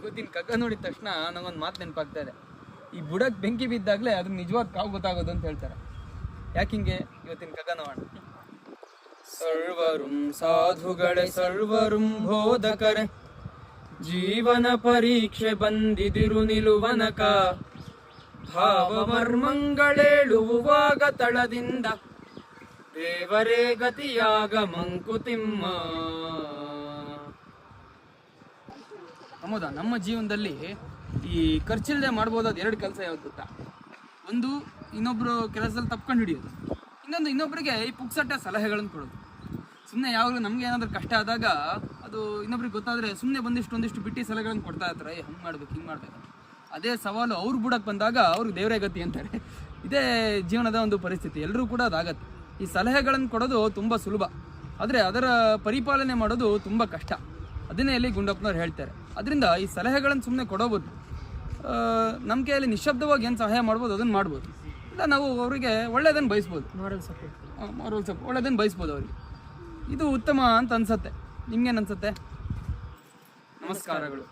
ಇವತ್ತಿನ ಕಗ್ಗ ನೋಡಿದ ತಕ್ಷಣ ನಂಗೊಂದು ಮಾತು ನೆನಪಾಗ್ತಾ ಇದೆ. ಈ ಬುಡಕ್ ಬೆಂಕಿ ಬಿದ್ದಾಗಲೇ ಅದು ನಿಜವಾದ ಕಾವು ಗೊತ್ತಾಗೋದು ಅಂತ ಹೇಳ್ತಾರೆ. ಯಾಕಿಂಗೆ ಇವತ್ತಿನ ಕಗ್ಗ ನೋಡೋಣ. ಸರ್ವರುಂ ಸಾಧುಗಳೇ, ಸರ್ವರುಂ ಬೋಧಕರೆ, ಜೀವನ ಪರೀಕ್ಷೆ ಬಂದಿದಿರು ನಿಲುವನಕ. ಭಾವ ಮರ್ಮಂಗಳೇಳುವಾಗ ತಳದಿಂದ, ದೇವರೇ ಗತಿಯಾಗ ಮಂಕುತಿಮ್ಮ. ಹೌದಾ ನಮ್ಮ ಜೀವನದಲ್ಲಿ ಈ ಖರ್ಚಿಲ್ಲದೆ ಮಾಡ್ಬೋದಾದ ಎರಡು ಕೆಲಸ ಯಾವ್ದು ಗೊತ್ತಾ? ಒಂದು ಇನ್ನೊಬ್ರು ಕೆಲಸದಲ್ಲಿ ತಪ್ಕೊಂಡು ಹಿಡಿಯೋದು. ಇನ್ನೊಂದು ಇನ್ನೊಬ್ಬರಿಗೆ ಈ ಪುಕ್ಸಟ್ಟ ಸಲಹೆಗಳನ್ನು ಕೊಡೋದು. ಸುಮ್ಮನೆ ಯಾವಾಗಲೂ ನಮಗೆ ಏನಾದರೂ ಕಷ್ಟ ಆದಾಗ ಅದು ಇನ್ನೊಬ್ರಿಗೆ ಗೊತ್ತಾದರೆ ಸುಮ್ಮನೆ ಬಂದಿಷ್ಟು ಒಂದಿಷ್ಟು ಬಿಟ್ಟು ಸಲಹೆಗಳನ್ನು ಕೊಡ್ತಾ ಇರ್ತಾರೆ, ಏ, ಹಂಗೆ ಮಾಡ್ಬೇಕು, ಹಿಂಗೆ ಮಾಡ್ಬೇಕು ಅದೇ ಸವಾಲು ಅವ್ರು ಬುಡಕ್ಕೆ ಬಂದಾಗ ಅವ್ರಿಗೆ ದೇವರೇ ಗತಿ ಅಂತಾರೆ. ಇದೇ ಜೀವನದ ಒಂದು ಪರಿಸ್ಥಿತಿ. ಎಲ್ಲರೂ ಕೂಡ ಅದಾಗತ್ತೆ. ಈ ಸಲಹೆಗಳನ್ನು ಕೊಡೋದು ತುಂಬ ಸುಲಭ. ಆದರೆ ಅದರ ಪರಿಪಾಲನೆ ಮಾಡೋದು ತುಂಬ ಕಷ್ಟ. ಅದನ್ನೇ ಇಲ್ಲಿ ಗುಂಡಪ್ಪನವ್ರು ಹೇಳ್ತಾರೆ. ಅದರಿಂದ ಈ ಸಲಹೆಗಳನ್ನು ಸುಮ್ಮನೆ ಕೊಡೋಬೋದು. ನಮ್ಮ ಕೈಯಲ್ಲಿ ನಿಶಬ್ದವಾಗಿ ಏನು ಸಹಾಯ ಮಾಡ್ಬೋದು ಅದನ್ನು ಮಾಡ್ಬೋದು. ಇಲ್ಲ ನಾವು ಅವರಿಗೆ ಒಳ್ಳೆಯದನ್ನು ಬಯಸ್ಬೋದು. ಮಾರಲ್ ಸಪೋರ್ಟ್ ಮಾರಲ್ ಸಪ್ ಒಳ್ಳೆಯದನ್ನು ಬಯಸ್ಬೋದು ಅವರಿಗೆ. ಇದು ಉತ್ತಮ ಅಂತ ಅನ್ಸತ್ತೆ. ನಿಮ್ಗೇನು ಅನ್ಸುತ್ತೆ? ನಮಸ್ಕಾರಗಳು.